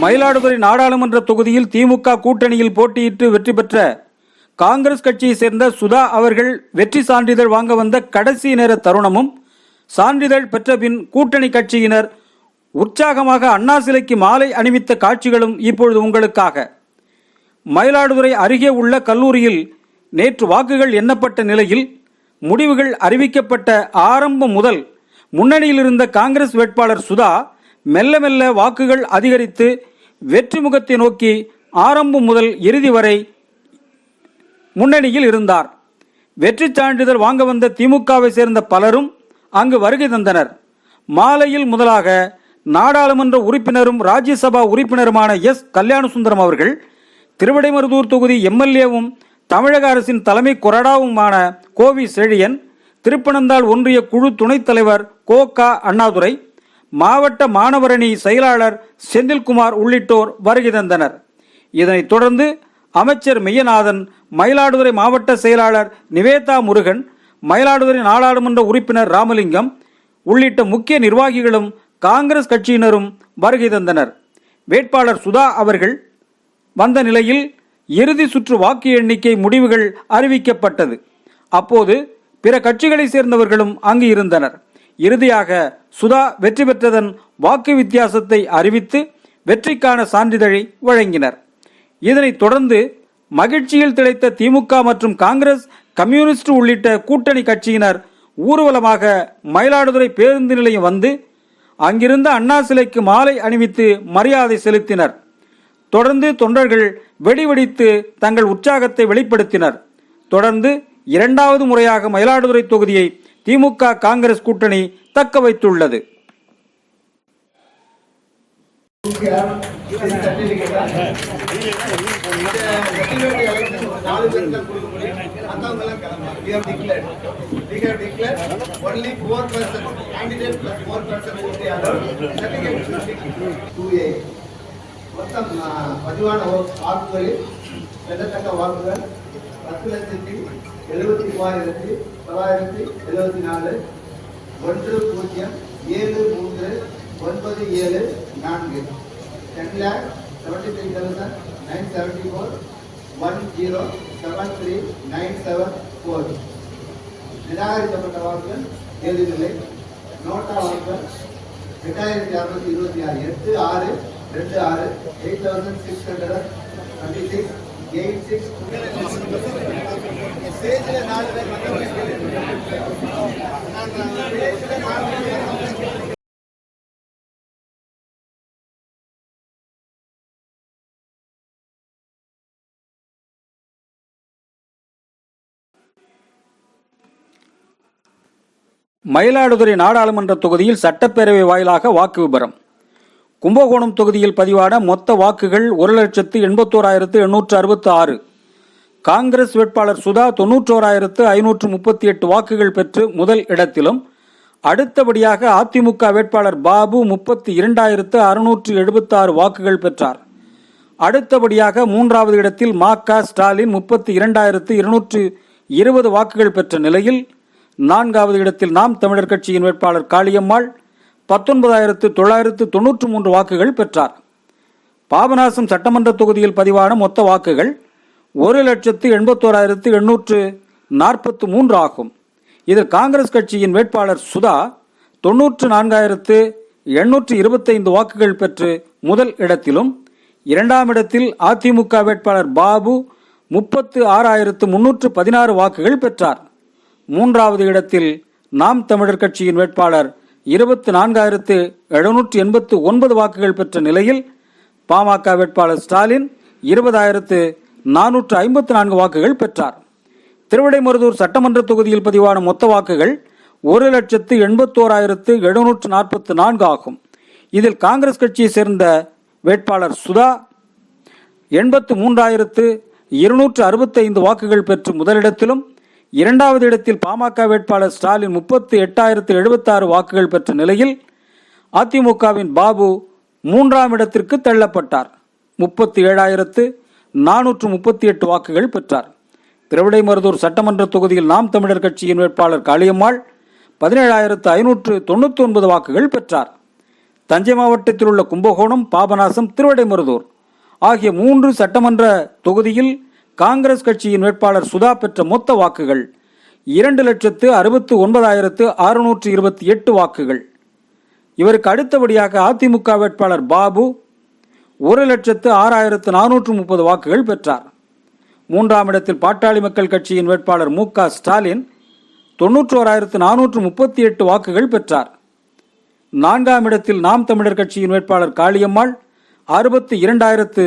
மயிலாடுதுறை நாடாளுமன்ற தொகுதியில் திமுக கூட்டணியில் போட்டியிட்டு வெற்றி பெற்ற காங்கிரஸ் கட்சியை சேர்ந்த சுதா அவர்கள் வெற்றி சான்றிதழ் வாங்க வந்த கடைசி நேர தருணமும் சான்றிதழ் பெற்ற பின் கூட்டணி கட்சியினர் உற்சாகமாக அண்ணா சிலைக்கு மாலை அணிவித்த காட்சிகளும் இப்பொழுது உங்களுக்காக. மயிலாடுதுறை அருகே உள்ள கல்லூரியில் நேற்று வாக்குகள் எண்ணப்பட்ட நிலையில் முடிவுகள் அறிவிக்கப்பட்ட ஆரம்பம் முதல் முன்னணியில் இருந்த காங்கிரஸ் வேட்பாளர் சுதா மெல்ல மெல்ல வாக்குகள் அதிகரித்து வெற்றி முகத்தை நோக்கி ஆரம்பம் முதல் இறுதி வரை முன்னணியில் இருந்தார். வெற்றி சான்றிதழ் வாங்க வந்த திமுகவை சேர்ந்த பலரும் அங்கு வருகை தந்தனர். மாலையில் முதலாக நாடாளுமன்ற உறுப்பினரும் ராஜ்யசபா உறுப்பினருமான எஸ். கல்யாணசுந்தரம் அவர்கள் திருவிடைமருதூர் தொகுதி எம்எல்ஏவும் தமிழக அரசின் தலைமை கொறடாவுமான கோவி செழியன் திருப்பனந்தாள் ஒன்றிய குழு துணைத் தலைவர் கோ க அண்ணாதுரை மாவட்ட மாணவரணி செயலாளர் செந்தில்குமார் உள்ளிட்டோர் வருகை தந்தனர். இதனைத் தொடர்ந்து அமைச்சர் மெய்யநாதன் மயிலாடுதுறை மாவட்ட செயலாளர் நிவேதா முருகன் மயிலாடுதுறை நாடாளுமன்ற உறுப்பினர் ராமலிங்கம் உள்ளிட்ட முக்கிய நிர்வாகிகளும் காங்கிரஸ் கட்சியினரும் வருகை தந்தனர். வேட்பாளர் சுதா அவர்கள் வந்த நிலையில் இறுதி சுற்று வாக்கு எண்ணிக்கை முடிவுகள் அறிவிக்கப்பட்டது. அப்போது பிற கட்சிகளைச் சேர்ந்தவர்களும் அங்கு இருந்தனர். இறுதியாக சுதா வெற்றி பெற்றதன் வாக்கு வித்தியாசத்தை அறிவித்து வெற்றிக்கான சான்றிதழை வழங்கினர். இதனைத் தொடர்ந்து மகிழ்ச்சியில் திளைத்த திமுக மற்றும் காங்கிரஸ் கம்யூனிஸ்ட் உள்ளிட்ட கூட்டணி கட்சியினர் ஊர்வலமாக மயிலாடுதுறை பேருந்து நிலையம் வந்து அங்கிருந்த அண்ணா சிலைக்கு மாலை அணிவித்து மரியாதை செலுத்தினர். தொடர்ந்து தொண்டர்கள் வெடிவெடித்து தங்கள் உற்சாகத்தை வெளிப்படுத்தினர். தொடர்ந்து இரண்டாவது முறையாக மயிலாடுதுறை தொகுதியை திமுக காங்கிரஸ் கூட்டணி தக்க வைத்துள்ளது. நாலு பேருக்கு கொடுக்க முடியும் மற்றவங்க பத்து லட்சத்தி எழுபத்தி மூவாயிரத்தி தொள்ளாயிரத்தி எழுபத்தி நாலு. ஒன்று பூஜ்ஜியம் ஏழு மூன்று ஒன்பது ஏழு நான்கு. Ten lakh seventy three thousand nine seventy four one zero seven three nine seven four நிராகரிக்கப்பட்ட வாக்குகள் ஏதுமில்லை நோட்டா வாக்குகள் எட்டாயிரத்தி அறுநூத்தி இருபத்தி ஆறு. எட்டு ஆறு ரெண்டு ஆறு eight thousand six hundred twenty six eight six ஸ்டேஜில் நாலு பேர் மயிலாடுதுறை நாடாளுமன்ற தொகுதியில் சட்டப்பேரவை வாயிலாக வாக்கு விபரம். கும்பகோணம் தொகுதியில் பதிவான மொத்த வாக்குகள் ஒரு லட்சத்து எண்பத்தோராயிரத்து எண்ணூற்று அறுபத்து ஆறு காங்கிரஸ் வேட்பாளர் சுதா தொன்னூற்றோராயிரத்து ஐநூற்று முப்பத்தி எட்டு வாக்குகள் பெற்று முதல் இடத்திலும் அடுத்தபடியாக அதிமுக வேட்பாளர் பாபு முப்பத்தி இரண்டாயிரத்து அறுநூற்று எழுபத்தாறு வாக்குகள் பெற்றார். அடுத்தபடியாக மூன்றாவது இடத்தில் மா க ஸ்டாலின் முப்பத்தி இரண்டாயிரத்து இருநூற்று இருபது வாக்குகள் பெற்ற நிலையில் நான்காவது இடத்தில் நாம் தமிழர் கட்சியின் வேட்பாளர் காளியம்மாள் பத்தொன்பதாயிரத்து தொள்ளாயிரத்து தொன்னூற்று மூன்று வாக்குகள் பெற்றார். பாபநாசம் சட்டமன்ற தொகுதியில் பதிவான மொத்த வாக்குகள் ஒரு லட்சத்து எண்பத்தோராயிரத்து எண்ணூற்று நாற்பத்து மூன்று ஆகும். இதில் காங்கிரஸ் கட்சியின் வேட்பாளர் சுதா தொன்னூற்று நான்காயிரத்து எண்ணூற்று இருபத்தைந்து வாக்குகள் பெற்று முதல் இடத்திலும் இரண்டாம் இடத்தில் அதிமுக வேட்பாளர் பாபு முப்பத்து ஆறாயிரத்து முன்னூற்று பதினாறு வாக்குகள் பெற்றார். மூன்றாவது இடத்தில் நாம் தமிழர் கட்சியின் வேட்பாளர் இருபத்தி நான்காயிரத்து எழுநூற்று எண்பத்து ஒன்பது வாக்குகள் பெற்ற நிலையில் பாமக வேட்பாளர் ஸ்டாலின் இருபதாயிரத்து நானூற்று ஐம்பத்து நான்கு வாக்குகள் பெற்றார். திருவிடைமருதூர் சட்டமன்ற தொகுதியில் பதிவான மொத்த வாக்குகள் ஒரு லட்சத்து எண்பத்தோராயிரத்து எழுநூற்று நாற்பத்து நான்கு ஆகும். இதில் காங்கிரஸ் கட்சியை சேர்ந்த வேட்பாளர் சுதா எண்பத்து மூன்றாயிரத்து இருநூற்று அறுபத்தைந்து வாக்குகள் பெற்று முதலிடத்திலும் இரண்டாவது இடத்தில் பாமக வேட்பாளர் ஸ்டாலின் முப்பத்து எட்டாயிரத்து எழுபத்தாறு வாக்குகள் பெற்ற நிலையில் அதிமுகவின் பாபு மூன்றாம் இடத்திற்கு தள்ளப்பட்டார். முப்பத்தி ஏழாயிரத்து நானூற்று முப்பத்தி எட்டு வாக்குகள் பெற்றார். திருவிடைமருதூர் சட்டமன்ற தொகுதியில் நாம் தமிழர் கட்சியின் வேட்பாளர் காளியம்மாள் பதினேழாயிரத்து ஐநூற்று தொண்ணூற்றி ஒன்பது வாக்குகள் பெற்றார். தஞ்சை மாவட்டத்தில் உள்ள கும்பகோணம் பாபநாசம் திருவடைமருதூர் ஆகிய மூன்று சட்டமன்ற தொகுதியில் காங்கிரஸ் கட்சியின் வேட்பாளர் சுதா பெற்ற மொத்த வாக்குகள் இரண்டு லட்சத்து அறுபத்து ஒன்பதாயிரத்து அறுநூற்று இருபத்தி எட்டு வாக்குகள். இவருக்கு அடுத்தபடியாக அதிமுக வேட்பாளர் பாபு ஒரு லட்சத்து ஆறாயிரத்து நானூற்று முப்பது வாக்குகள் பெற்றார். மூன்றாம் இடத்தில் பாட்டாளி மக்கள் கட்சியின் வேட்பாளர் மு க ஸ்டாலின் தொன்னூற்றோராயிரத்து நானூற்று முப்பத்தி எட்டு வாக்குகள் பெற்றார். நான்காம் இடத்தில் நாம் தமிழர் கட்சியின் வேட்பாளர் காளியம்மாள் அறுபத்தி இரண்டாயிரத்து